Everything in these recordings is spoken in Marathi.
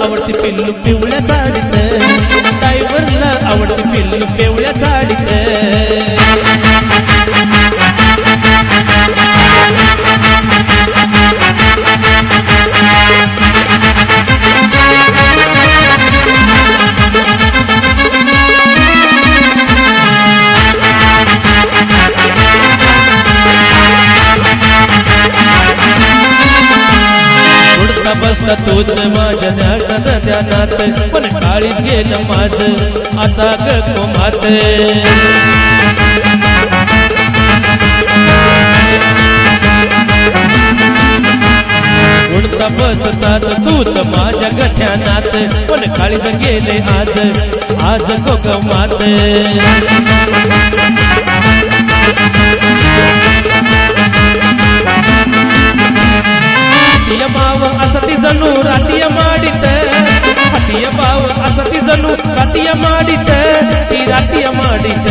आवडते पिल्लू पिवळ्या साडीत. ड्रायव्हरला आवडते पिल्लू पिवळ्या साडीत. उडता बसता तोच माझ्या ध्यानात ध्यानात. पण काळी गेलं माझ आता ग मात उडता बसतात तूच माझ्या गठ्या नात पण काळीत गेले आज आज गोग मात रातिय माडित ती रातिय माडित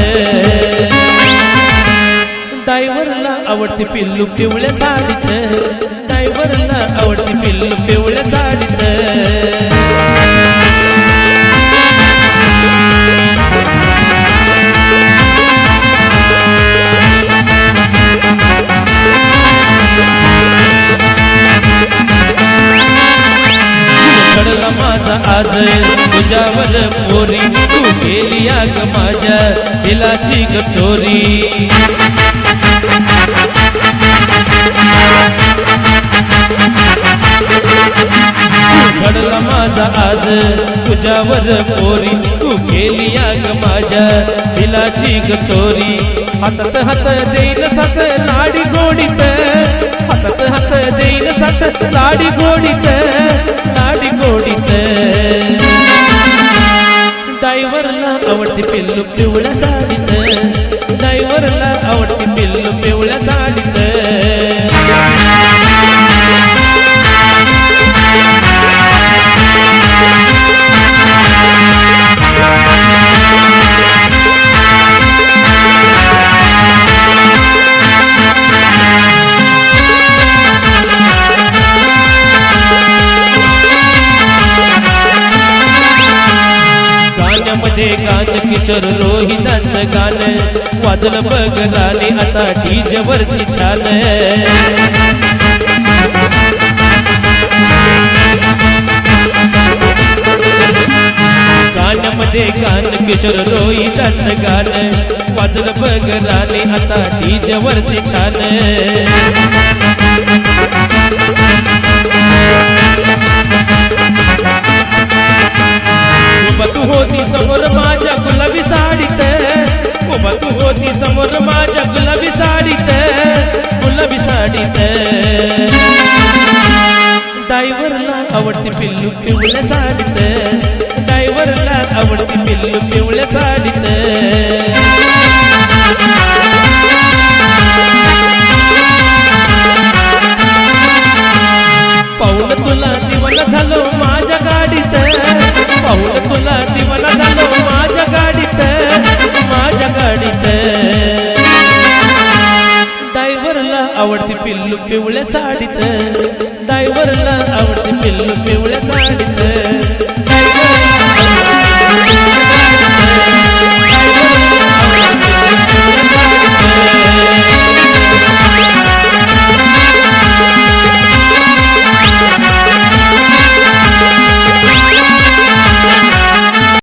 ड्रायव्हरला आवडती पिल्लू पिवळ्या साडीत ड्रायव्हरला आवडती पिल्लू तुझ्यावर पोरी तू केली आग माझ्या दिलाची ग चोरी। घडला माझा आज तुझ्यावर पोरी, तू केली आग माझ्या दिलाची ग चोरी। हातात हात देईन सात, लाडी गोडीत हातात हात देईन सात, लाडी गोडीत लाडी गोडीत ड्रायव्हरला आवडती पिल्लू पिवळ्या साडीत ड्रायव्हरला आवडती पिल्लू पिवळ्या साडीत गाण्यामध्ये गान किशोर रोहितांचं गाणं. वाजलं बघ राणे आता डीजे वरती छान. गाण्यामध्ये गान किशोर रोहितांचं गाणं. वाजलं बघ राणे आता डीजे वरती छान. उभा तू होती समोर माझ्या गुलाबी साडीत गुलाबी साडीत. डायव्हरला आवडती पिल्लू पिवळ्या साडीत डायव्हरला आवडती पिल्लू पिवळ्या साडीत. आवडती पिल्लू पिवळ्या साडीत. डायव्हरला आवडती पिल्लू पिवळ्या साडीत.